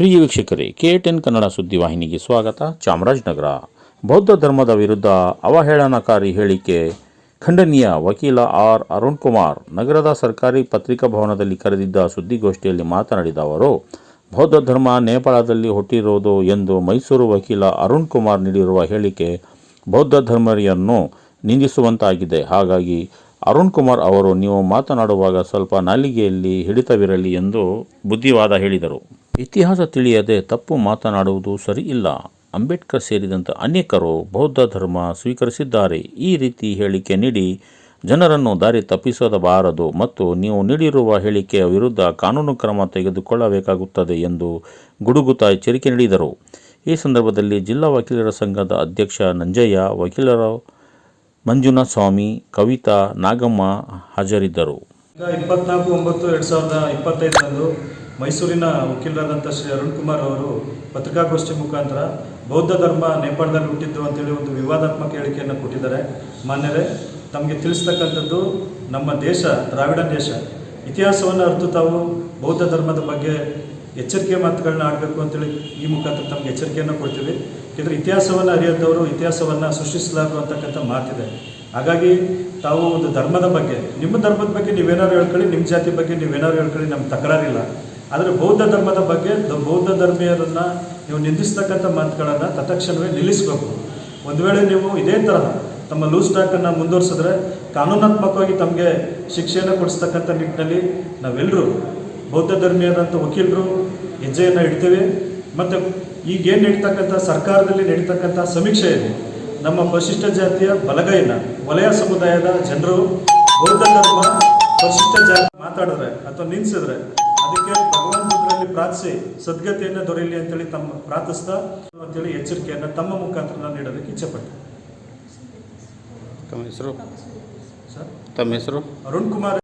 ಪ್ರಿಯ ವೀಕ್ಷಕರೇ, K ten Kannada ಸುದ್ದಿವಾಹಿನಿಗೆ ಸ್ವಾಗತ. ಚಾಮರಾಜನಗರ. ಬೌದ್ಧ ಧರ್ಮದ ವಿರುದ್ಧ ಅವಹೇಳನಕಾರಿ ಹೇಳಿಕೆ ಖಂಡನೀಯ ವಕೀಲ ಆರ್ ಅರುಣ್ ಕುಮಾರ್ ನಗರದ ಸರ್ಕಾರಿ ಪತ್ರಿಕಾ ಭವನದಲ್ಲಿ ಕರೆದಿದ್ದ ಸುದ್ದಿಗೋಷ್ಠಿಯಲ್ಲಿ ಮಾತನಾಡಿದ ಅವರು, ಬೌದ್ಧ ಧರ್ಮ ನೇಪಾಳದಲ್ಲಿ ಹುಟ್ಟಿರುವುದು ಎಂದು ಮೈಸೂರು ವಕೀಲ ಅರುಣ್ ಕುಮಾರ್ ನೀಡಿರುವ ಹೇಳಿಕೆ ಬೌದ್ಧ ಧರ್ಮರಿಯನ್ನು ನಿಂದಿಸುವಂತಾಗಿದೆ. ಹಾಗಾಗಿ ಅರುಣ್ ಕುಮಾರ್ ಅವರು, ನೀವು ಮಾತನಾಡುವಾಗ ಸ್ವಲ್ಪ ನಾಲಿಗೆಯಲ್ಲಿ ಹಿಡಿತವಿರಲಿ ಎಂದು ಬುದ್ಧಿವಾದ ಹೇಳಿದರು. ಇತಿಹಾಸ ತಿಳಿಯದೆ ತಪ್ಪು ಮಾತನಾಡುವುದು ಸರಿ ಇಲ್ಲ ಅಂಬೇಡ್ಕರ್ ಸೇರಿದಂತೆ ಅನೇಕರು ಬೌದ್ಧ ಧರ್ಮ ಸ್ವೀಕರಿಸಿದ್ದಾರೆ. ಈ ರೀತಿ ಹೇಳಿಕೆ ನೀಡಿ ಜನರನ್ನು ದಾರಿ ತಪ್ಪಿಸಬಾರದು ಮತ್ತು ನೀವು ನೀಡಿರುವ ಹೇಳಿಕೆಯ ವಿರುದ್ಧ ಕಾನೂನು ಕ್ರಮ ತೆಗೆದುಕೊಳ್ಳಬೇಕಾಗುತ್ತದೆ ಎಂದು ಗುಡುಗುತ್ತಾ ಎಚ್ಚರಿಕೆ ನೀಡಿದರು. ಈ ಸಂದರ್ಭದಲ್ಲಿ ಜಿಲ್ಲಾ ವಕೀಲರ ಸಂಘದ ಅಧ್ಯಕ್ಷ ನಂಜಯ್ಯ, ವಕೀಲರ ಮಂಜುನಾಥ ಸ್ವಾಮಿ ಕವಿತಾ ನಾಗಮ್ಮ ಹಾಜರಿದ್ದರು. ಇಪ್ಪತ್ನಾಲ್ಕು ಒಂಬತ್ತು ಎರಡು ಸಾವಿರದ ಇಪ್ಪತ್ತೈದರಂದು ಮೈಸೂರಿನ ವಕೀಲರಾದಂಥ ಶ್ರೀ ಅರುಣ್ ಕುಮಾರ್ ಅವರು ಪತ್ರಿಕಾಗೋಷ್ಠಿ ಮುಖಾಂತರ ಬೌದ್ಧ ಧರ್ಮ ನೇಪಾಳದಲ್ಲಿ ಹುಟ್ಟಿದ್ದು ಅಂತೇಳಿ ಒಂದು ವಿವಾದಾತ್ಮಕ ಹೇಳಿಕೆಯನ್ನು ಕೊಟ್ಟಿದ್ದಾರೆ. ಮಾನ್ಯರೇ, ತಮಗೆ ತಿಳಿಸ್ತಕ್ಕಂಥದ್ದು ನಮ್ಮ ದೇಶ, ದ್ರಾವಿಡ ದೇಶ. ಇತಿಹಾಸವನ್ನು ಅರ್ಥ ತಾವು ಬೌದ್ಧ ಧರ್ಮದ ಬಗ್ಗೆ ಎಚ್ಚರಿಕೆ ಮಾತುಗಳನ್ನ ಆಡಬೇಕು ಅಂತೇಳಿ ಈ ಮುಖಾಂತರ ತಮಗೆ ಎಚ್ಚರಿಕೆಯನ್ನು ಕೊಡ್ತೀವಿ. ಯಾಕೆಂದರೆ ಇತಿಹಾಸವನ್ನು ಅರಿಯದವರು, ಇತಿಹಾಸವನ್ನು ಸೃಷ್ಟಿಸಲಾರರು ಅಂತಕ್ಕಂಥ ಮಾತಿದೆ. ಹಾಗಾಗಿ ತಾವು ಒಂದು ಧರ್ಮದ ಬಗ್ಗೆ, ನಿಮ್ಮ ಧರ್ಮದ ಬಗ್ಗೆ ನೀವೇನಾದ್ರು ಹೇಳ್ಕೊಳ್ಳಿ, ನಿಮ್ಮ ಜಾತಿ ಬಗ್ಗೆ ನೀವೇನಾದ್ರು ಹೇಳ್ಕೊಳ್ಳಿ, ನಮ್ಗೆ ತಕರಾರಿಲ್ಲ. ಆದರೆ ಬೌದ್ಧ ಧರ್ಮದ ಬಗ್ಗೆ ಬೌದ್ಧ ಧರ್ಮೀಯರನ್ನು ನೀವು ನಿಂದಿಸ್ತಕ್ಕಂಥ ಮಾತುಗಳನ್ನು ತತ್ಕ್ಷಣವೇ ನಿಲ್ಲಿಸಬೇಕು. ಒಂದು ವೇಳೆ ನೀವು ಇದೇ ತರಹ ತಮ್ಮ ಲೂಸ್ ಟಾಕನ್ನು ಮುಂದುವರಿಸಿದ್ರೆ ಕಾನೂನಾತ್ಮಕವಾಗಿ ತಮಗೆ ಶಿಕ್ಷೆಯನ್ನು ಕೊಡಿಸ್ತಕ್ಕಂಥ ನಿಟ್ಟಿನಲ್ಲಿ ನಾವೆಲ್ಲರೂ ಬೌದ್ಧ ಧರ್ಮೀಯರಂಥ ವಕೀಲರು ಹೆಜ್ಜೆಯನ್ನು ಇಡ್ತೀವಿ. ಮತ್ತು ಈಗೇನು ನಡೀತಕ್ಕಂಥ ಸರ್ಕಾರದಲ್ಲಿ ನಡೀತಕ್ಕಂಥ ಸಮೀಕ್ಷೆಯಲ್ಲಿ ನಮ್ಮ ಪರಿಶಿಷ್ಟ ಜಾತಿಯ ಬಲಗೈನ, ವಲಯ ಸಮುದಾಯದ ಜನರು ಬೌದ್ಧ ಧರ್ಮ ಪರಿಶಿಷ್ಟ ಜಾತಿ ಮಾತಾಡಿದ್ರೆ ಅಥವಾ ನಿಲ್ಲಿಸಿದ್ರೆ ಅದಕ್ಕೆ ಭಗವಂತನಲ್ಲಿ ಪ್ರಾರ್ಥಿಸಿ ಸದ್ಗತಿಯನ್ನು ದೊರೆಯಲಿ ಅಂತೇಳಿ ತಮ್ಮ ಪ್ರಾರ್ಥಿಸ್ತಾ ಅಂತೇಳಿ ಎಚ್ಚರಿಕೆಯನ್ನು ತಮ್ಮ ಮುಖಾಂತರ ನಾನು ನೀಡೋದಕ್ಕೆ ಇಚ್ಛೆಪಟ್ಟೆ. ತಮ್ಮ ಹೆಸರು? ಸರ್? ತಮ್ಮ ಹೆಸರು? ಅರುಣ್ ಕುಮಾರ್